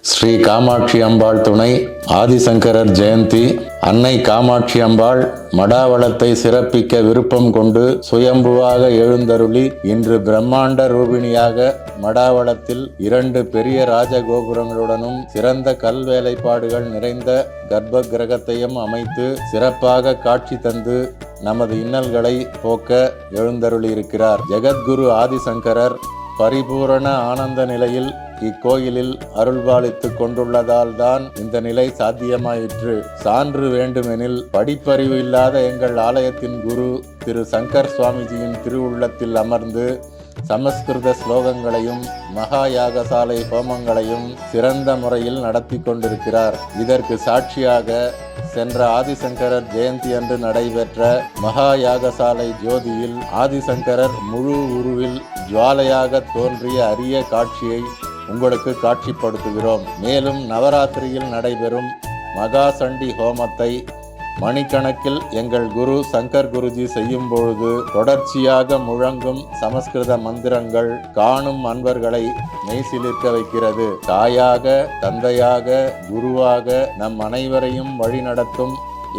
ஸ்ரீ காமாட்சி அம்பாள் துணை ஆதிசங்கரர் ஜெயந்தி அன்னை காமாட்சி அம்பாள் மடாவளத்தை சிறப்பிக்க விருப்பம் கொண்டு சுயம்புவாக எழுந்தருளி இன்று பிரம்மாண்ட ரூபிணியாக மடாவளத்தில் இரண்டு பெரிய ராஜகோபுரங்களுடனும் சிறந்த கல் வேலைப்பாடுகள் நிறைந்த கர்ப்ப கிரகத்தையும் அமைத்து சிறப்பாக காட்சி தந்து நமது இன்னல்களை போக்க எழுந்தருளியிருக்கிறார். ஜெகத்குரு ஆதிசங்கரர் பரிபூரண ஆனந்த நிலையில் இக்கோயிலில் அருள்பாலித்துக் கொண்டுள்ளதால் தான் இந்த நிலை சாத்தியமாயிற்று. சான்று வேண்டுமெனில் படிப்பறிவு இல்லாத எங்கள் ஆலயத்தின் குரு திரு சங்கர் சுவாமிஜியின் திருவுள்ளத்தில் அமர்ந்து சமஸ்கிருத ஸ்லோகங்களையும் மகா யாகசாலை ஹோமங்களையும் சிறந்த முறையில் நடத்தி கொண்டிருக்கிறார். இதற்கு சாட்சியாக சென்ற ஆதிசங்கரர் ஜெயந்தி அன்று நடைபெற்ற மகா யாகசாலை ஜோதியில் ஆதிசங்கரர் முழு உருவில் ஜுவாலையாக தோன்றிய அரிய காட்சியை உங்களுக்கு காட்சிப்படுத்துகிறோம். மேலும் நவராத்திரியில் நடைபெறும் மகா சண்டி ஹோமத்தை மணிக்கணக்கில் எங்கள் குரு சங்கர் குருஜி செய்யும் பொழுது தொடர்ச்சியாக முழங்கும் சமஸ்கிருத மந்திரங்கள் காணும் அன்பர்களை மெய்சிலிர்க்க வைக்கிறது. தாயாக தந்தையாக குருவாக நம் அனைவரையும் வழிநடத்தும்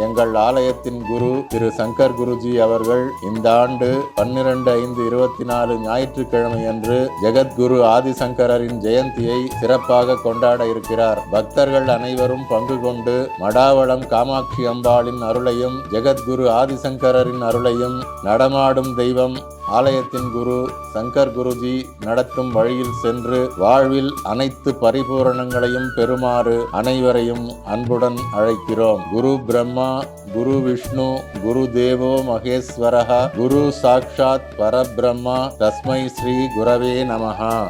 எங்கள் ஆலயத்தின் குரு திரு சங்கர் குருஜி அவர்கள் இந்த ஆண்டு பன்னிரண்டு ஐந்து இருபத்தி நாலு ஞாயிற்றுக்கிழமை அன்று ஜெகத்குரு ஆதிசங்கரரின் ஜெயந்தியை சிறப்பாக கொண்டாட இருக்கிறார். பக்தர்கள் அனைவரும் பங்கு கொண்டு மடாவளம் காமாட்சி அம்பாளின் அருளையும் ஜெகத்குரு ஆதிசங்கரரின் அருளையும் நடமாடும் தெய்வம் ஆலயத்தின் குரு சங்கர் குருஜி நடத்தும் வழியில் சென்று வாழ்வில் அனைத்து பரிபூரணங்களையும் பெறுமாறு அனைவரையும் அன்புடன் அழைக்கிறோம். குரு பிரம்மா குரு விஷ்ணு குரு தேவோ மகேஸ்வரஹா குரு சாக்ஷாத் பரபிரம்மா தஸ்மை ஸ்ரீ குரவே நமஹா.